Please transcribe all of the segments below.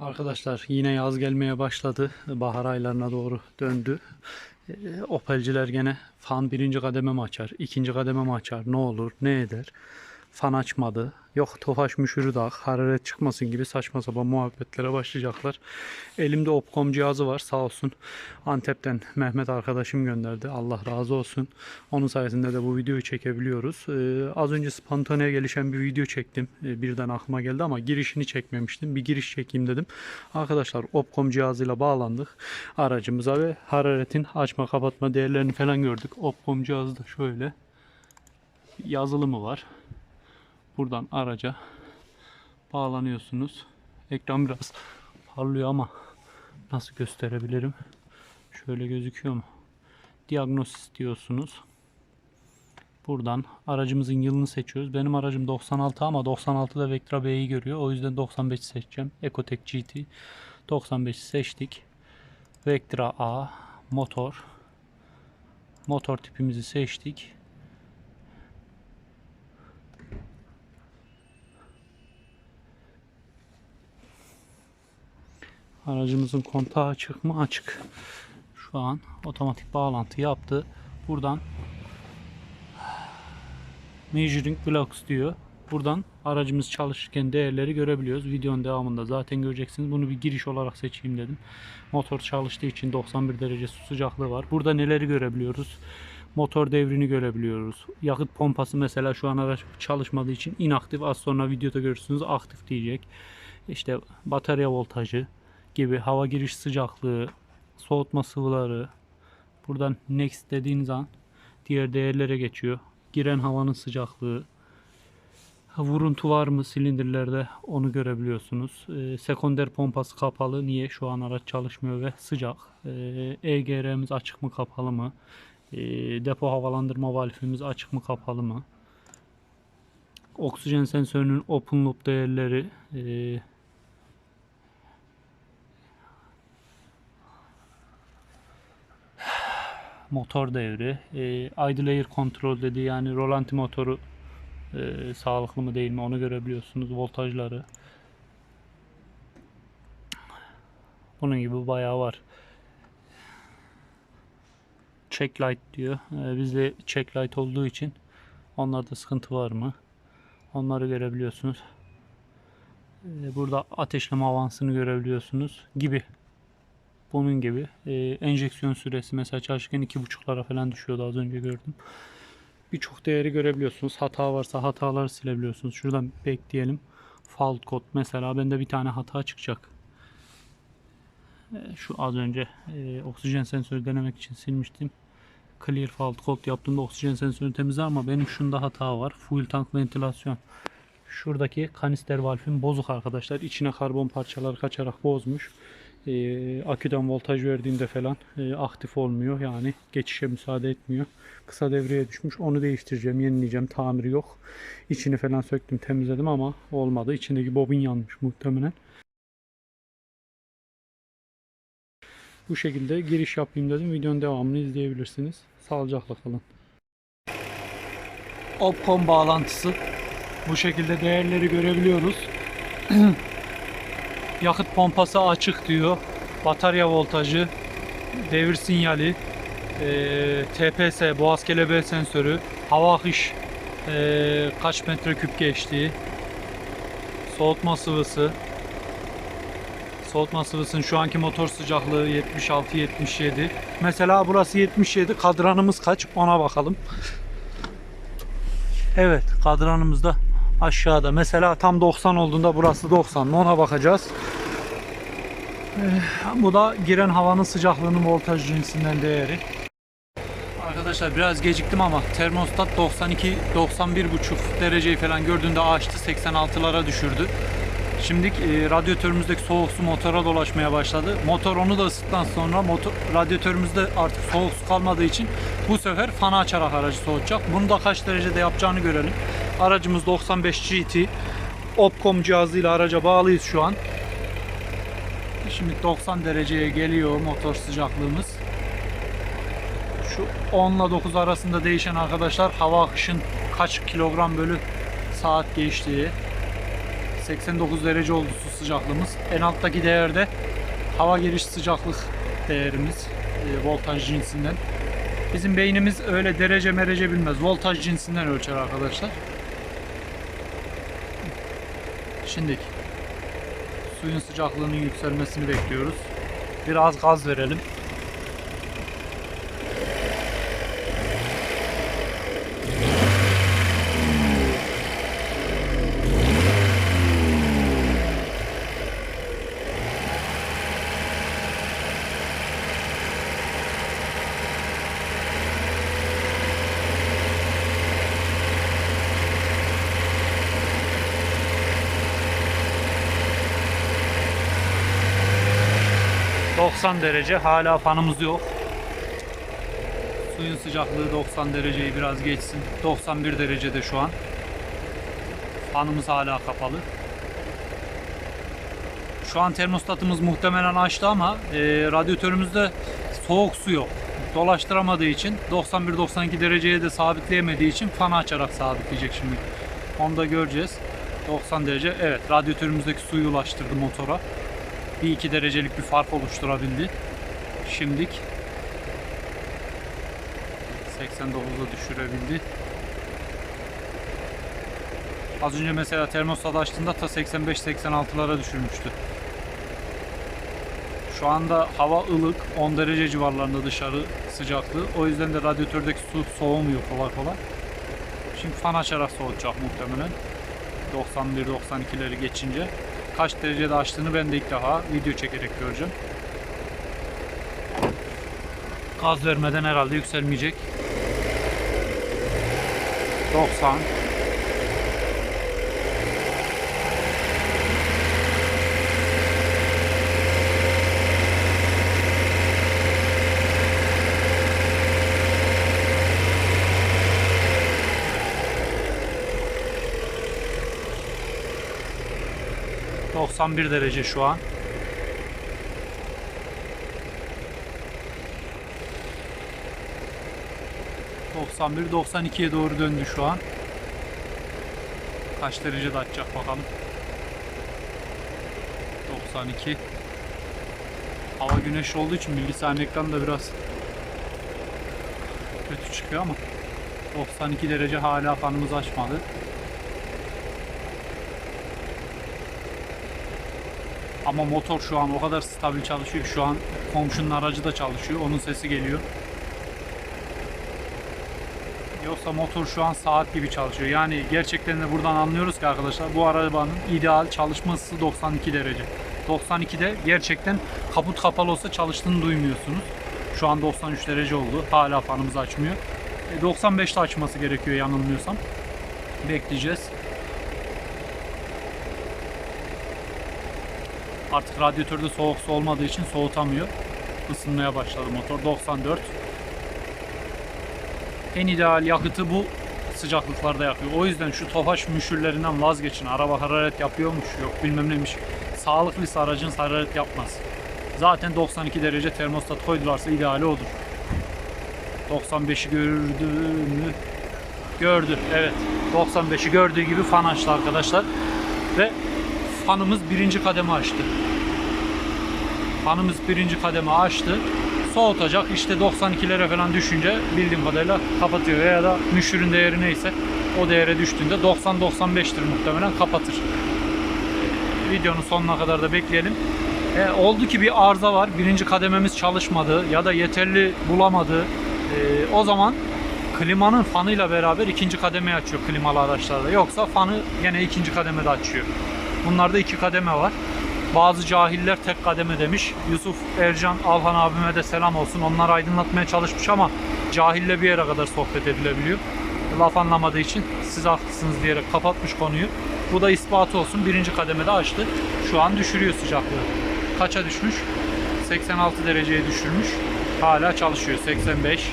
Arkadaşlar yine yaz gelmeye başladı. Bahar aylarına doğru döndü. Ee, Opelciler gene fan birinci kademe mi açar, ikinci kademe mi açar, ne olur, ne eder? Fan açmadı. Yok tofaş müşürü dağ, hararet çıkmasın gibi saçma sapan muhabbetlere başlayacaklar. Elimde Opcom cihazı var sağ olsun. Antep'ten Mehmet arkadaşım gönderdi. Allah razı olsun. Onun sayesinde de bu videoyu çekebiliyoruz. Ee, az önce spontaneye gelişen bir video çektim. Ee, birden aklıma geldi ama girişini çekmemiştim. Bir giriş çekeyim dedim. Arkadaşlar Opcom cihazıyla bağlandık aracımıza ve hararetin açma kapatma değerlerini falan gördük. Opcom cihazı da şöyle yazılımı var. Buradan araca bağlanıyorsunuz. Ekran biraz parlıyor ama nasıl gösterebilirim? Şöyle gözüküyor mu? Diagnosis diyorsunuz. Buradan aracımızın yılını seçiyoruz. Benim aracım 96 ama 96'da Vectra B'yi görüyor. O yüzden 95 seçeceğim. Ecotec GT. 95'i seçtik. Vectra A motor. Motor tipimizi seçtik. Aracımızın kontağı açık mı? Açık. Şu an otomatik bağlantı yaptı. Buradan Measuring Blocks diyor. Buradan aracımız çalışırken değerleri görebiliyoruz. Videonun devamında zaten göreceksiniz. Bunu bir giriş olarak seçeyim dedim. Motor çalıştığı için 91 derece su sıcaklığı var. Burada neleri görebiliyoruz? Motor devrini görebiliyoruz. Yakıt pompası mesela şu an araç çalışmadığı için inaktif. Az sonra videoda görürsünüz aktif diyecek. İşte batarya voltajı gibi hava giriş sıcaklığı, soğutma sıvıları. Buradan next dediğiniz an diğer değerlere geçiyor. Giren havanın sıcaklığı, vuruntu var mı silindirlerde onu görebiliyorsunuz. Ee, sekonder pompası kapalı. Niye? Şu an araç çalışmıyor ve sıcak. Ee, EGR'miz açık mı kapalı mı? Ee, depo havalandırma valfimiz açık mı kapalı mı? Oksijen sensörünün open loop değerleri ee, motor devri, e, idle air control dediği yani rolanti motoru e, sağlıklı mı değil mi onu görebiliyorsunuz. Voltajları. Bunun gibi bayağı var. Check light diyor. E, bizde check light olduğu için onlarda sıkıntı var mı? Onları görebiliyorsunuz. E, burada ateşleme avansını görebiliyorsunuz gibi. Bunun gibi. E, enjeksiyon süresi mesela çalışırken 2.5'lara falan düşüyordu az önce gördüm. Birçok değeri görebiliyorsunuz. Hata varsa hataları silebiliyorsunuz. Şuradan bekleyelim. Fault kod mesela bende bir tane hata çıkacak. E, şu az önce e, oksijen sensörü denemek için silmiştim. Clear fault code yaptığımda oksijen sensörü temizler ama benim şunda hata var. Fuel tank ventilasyon. Şuradaki kanister valfim bozuk arkadaşlar. İçine karbon parçaları kaçarak bozmuş. Ee, aküden voltaj verdiğinde falan e, aktif olmuyor. Yani geçişe müsaade etmiyor. Kısa devreye düşmüş. Onu değiştireceğim, yenileyeceğim. Tamiri yok. İçini falan söktüm, temizledim ama olmadı. İçindeki bobin yanmış muhtemelen. Bu şekilde giriş yapayım dedim. Videonun devamını izleyebilirsiniz. Sağlıcakla kalın. Opcom bağlantısı. Bu şekilde değerleri görebiliyoruz. Yakıt pompası açık diyor. Batarya voltajı, devir sinyali, eee, TPS, boğaz kelebeği sensörü, hava akış eee, kaç metreküp geçtiği, soğutma sıvısı, soğutma sıvısının şu anki motor sıcaklığı 76-77. Mesela burası 77, kadranımız kaç ona bakalım. Evet, kadranımız da aşağıda. Mesela tam 90 olduğunda burası 90. Ona bakacağız. Ee, bu da giren havanın sıcaklığının voltaj cinsinden değeri. Arkadaşlar biraz geciktim ama termostat 92 91,5 dereceyi falan gördüğünde açtı 86'lara düşürdü. Şimdi e, radyatörümüzdeki soğuk su motora dolaşmaya başladı. Motor onu da ısıttıktan sonra motor, radyatörümüzde artık soğuk su kalmadığı için bu sefer fanı açarak aracı soğutacak. Bunu da kaç derecede yapacağını görelim. Aracımız 95 GT. Opcom cihazıyla araca bağlıyız şu an. Şimdi 90 dereceye geliyor motor sıcaklığımız. Şu 10 ile 9 arasında değişen arkadaşlar hava akışın kaç kilogram bölü saat geçtiği. 89 derece oldu su sıcaklığımız. En alttaki değerde hava giriş sıcaklık değerimiz e, voltaj cinsinden. Bizim beynimiz öyle derece merece bilmez. Voltaj cinsinden ölçer arkadaşlar. Şimdi suyun sıcaklığının yükselmesini bekliyoruz. Biraz gaz verelim. ...90 derece hala fanımız yok. Suyun sıcaklığı 90 dereceyi biraz geçsin. 91 derecede şu an. Fanımız hala kapalı. Şu an termostatımız muhtemelen açtı ama e, radyatörümüzde soğuk su yok. Dolaştıramadığı için 91-92 dereceye de sabitleyemediği için fanı açarak sabitleyecek şimdi. Onu da göreceğiz. 90 derece. Evet radyatörümüzdeki suyu ulaştırdı motora. 1-2 derecelik bir fark oluşturabildi. Şimdik 89'a düşürebildi. Az önce mesela termostat açtığında ta 85-86'lara düşürmüştü. Şu anda hava ılık, 10 derece civarlarında dışarı sıcaklığı. O yüzden de radyatördeki su soğumuyor kolay kolay. Şimdi fan açarak soğutacak muhtemelen. 91-92'leri geçince. Kaç derecede açtığını ben de ilk defa video çekerek göreceğim. Gaz vermeden herhalde yükselmeyecek. 90 91 derece şu an. ...91, 92'ye doğru döndü şu an. Kaç derecede açacak bakalım. 92. Hava güneş olduğu için bilgisayarın ekranı da biraz kötü çıkıyor ama 92 derece hala fanımız açmadı. Ama motor şu an o kadar stabil çalışıyor şu an komşunun aracı da çalışıyor. Onun sesi geliyor. Yoksa motor şu an saat gibi çalışıyor. Yani gerçekten de buradan anlıyoruz ki arkadaşlar bu arabanın ideal çalışması 92 derece. 92'de gerçekten kaput kapalı olsa çalıştığını duymuyorsunuz. Şu an 93 derece oldu. Hala fanımız açmıyor. E, 95'te açması gerekiyor yanılmıyorsam. Bekleyeceğiz. Artık radyatörde soğuk su olmadığı için soğutamıyor. Isınmaya başladı motor. 94. En ideal yakıtı bu sıcaklıklarda yakıyor. O yüzden şu tofaş müşürlerinden vazgeçin. Araba hararet yapıyormuş yok bilmem neymiş. Sağlıklıysa aracın hararet yapmaz. Zaten 92 derece termostat koydularsa ideali odur. 95'i gördü mü? Gördü. Evet. 95'i gördüğü gibi fan açtı arkadaşlar. Ve fanımız birinci kademe açtı. Fanımız birinci kademe açtı. Soğutacak işte 92'lere falan düşünce bildiğim kadarıyla kapatıyor ya da müşürün değeri neyse o değere düştüğünde 90-95'tir muhtemelen kapatır. Ee, videonun sonuna kadar da bekleyelim. E, oldu ki bir arıza var. Birinci kadememiz çalışmadı ya da yeterli bulamadı. E, o zaman klimanın fanıyla beraber ikinci kademeyi açıyor klimalı araçlarda. Yoksa fanı yine ikinci kademede açıyor. Bunlarda iki kademe var. Bazı cahiller tek kademe demiş. Yusuf Ercan Alhan abime de selam olsun. Onlar aydınlatmaya çalışmış ama cahille bir yere kadar sohbet edilebiliyor. Laf anlamadığı için siz haklısınız diyerek kapatmış konuyu. Bu da ispatı olsun. Birinci kademede açtı. Şu an düşürüyor sıcaklığı. Kaça düşmüş? 86 dereceye düşürmüş. Hala çalışıyor. 85.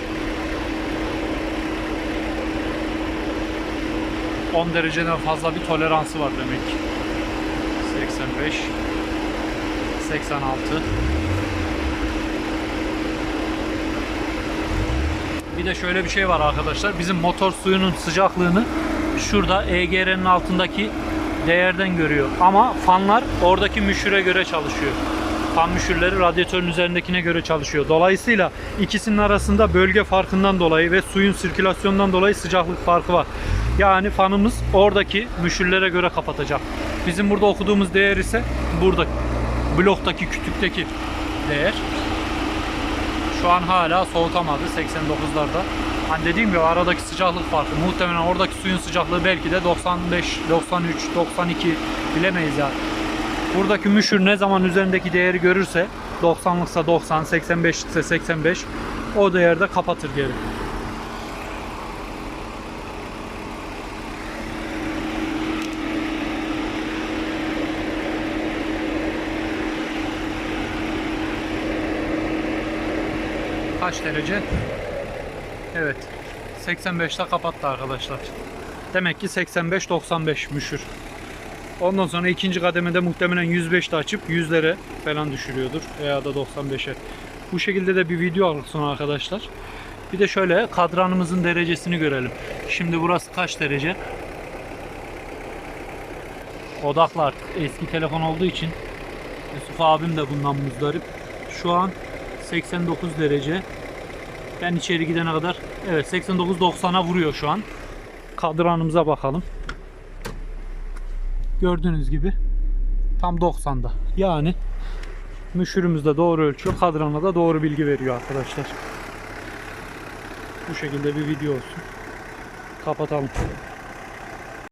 10 dereceden fazla bir toleransı var demek ki. 85 86 Bir de şöyle bir şey var arkadaşlar. Bizim motor suyunun sıcaklığını şurada EGR'nin altındaki değerden görüyor. Ama fanlar oradaki müşüre göre çalışıyor. Fan müşürleri radyatörün üzerindekine göre çalışıyor. Dolayısıyla ikisinin arasında bölge farkından dolayı ve suyun sirkülasyonundan dolayı sıcaklık farkı var. Yani fanımız oradaki müşürlere göre kapatacak. Bizim burada okuduğumuz değer ise burada bloktaki kütükteki değer. Şu an hala soğutamadı 89'larda. Hani dediğim gibi aradaki sıcaklık farkı. Muhtemelen oradaki suyun sıcaklığı belki de 95, 93, 92 bilemeyiz yani. Buradaki müşür ne zaman üzerindeki değeri görürse 90'lıksa 90, 85 ise 85 o değerde kapatır geri. Kaç derece? Evet. 85'te kapattı arkadaşlar. Demek ki 85-95 müşür. Ondan sonra ikinci kademede muhtemelen 105'te açıp 100'lere falan düşürüyordur. Veya da 95'e. Bu şekilde de bir video alsın arkadaşlar. Bir de şöyle kadranımızın derecesini görelim. Şimdi burası kaç derece? Odaklı artık. Eski telefon olduğu için Yusuf abim de bundan muzdarip. Şu an 89 derece. Ben içeri gidene kadar evet 89-90'a vuruyor şu an. Kadranımıza bakalım. Gördüğünüz gibi tam 90'da. Yani müşürümüz de doğru ölçüyor. Kadrana da doğru bilgi veriyor arkadaşlar. Bu şekilde bir video olsun. Kapatalım.